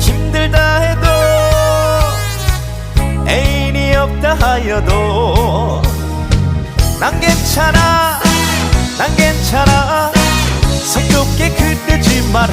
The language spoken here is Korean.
힘들다 해도 애인이 없다 하여도 난 괜찮아 난 괜찮아. 성급게 그대지 마라